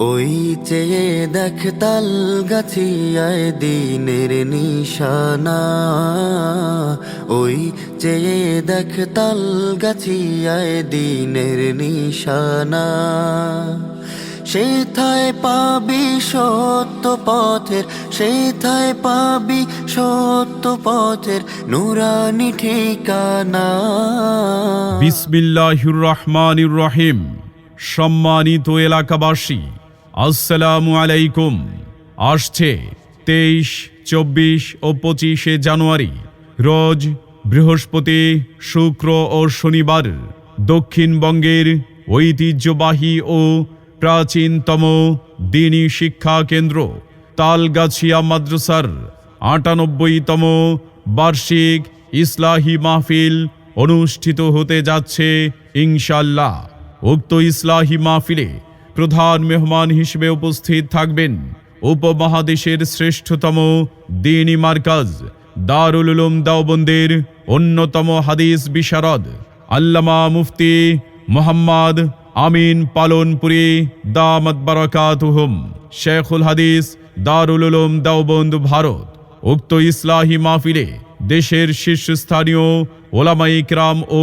ওই চেয়ে দেখ তাল দিনের নিশানা। ওই চেয়ে দেখ তাল দিনের নিশানা। সেথায় পাবি সত্য পথের সেথায় পাবি সত্য পথের নুরানি ঠিকানা। বিসমিল্লাহির রহমানির রহিম। সম্মানিত এলাকাবাসী আসসালামু আলাইকুম। আসছে তেইশ, চব্বিশ ও পঁচিশে জানুয়ারি, রোজ বৃহস্পতি, শুক্র ও শনিবার, দক্ষিণবঙ্গের ঐতিহ্যবাহী ও প্রাচীনতম দিনী শিক্ষা কেন্দ্র, তালগাছিয়া মাদ্রাসার আটানব্বইতম বার্ষিক ইসলাহি মাহফিল অনুষ্ঠিত হতে যাচ্ছে ইনশাল্লাহ উক্ত ইসলাহি মাহফিলে প্রধান মেহমান হিসেবে উপস্থিত থাকবেন উপমহাদেশের শ্রেষ্ঠতম দিনী মার্কাজ দারুল উলুম দাওবন্দের অন্যতম হাদিস বিশারদ, আল্লামা মুফতি মোহাম্মদ আমিন পালনপুরি দামত বারাকাতুহুম, শেখুল হাদিস দারুল উলুম দেওবন্দ ভারত। উক্ত ইসলাহি মাহফিলে দেশের শীর্ষস্থানীয় ওলামাই ইকরাম ও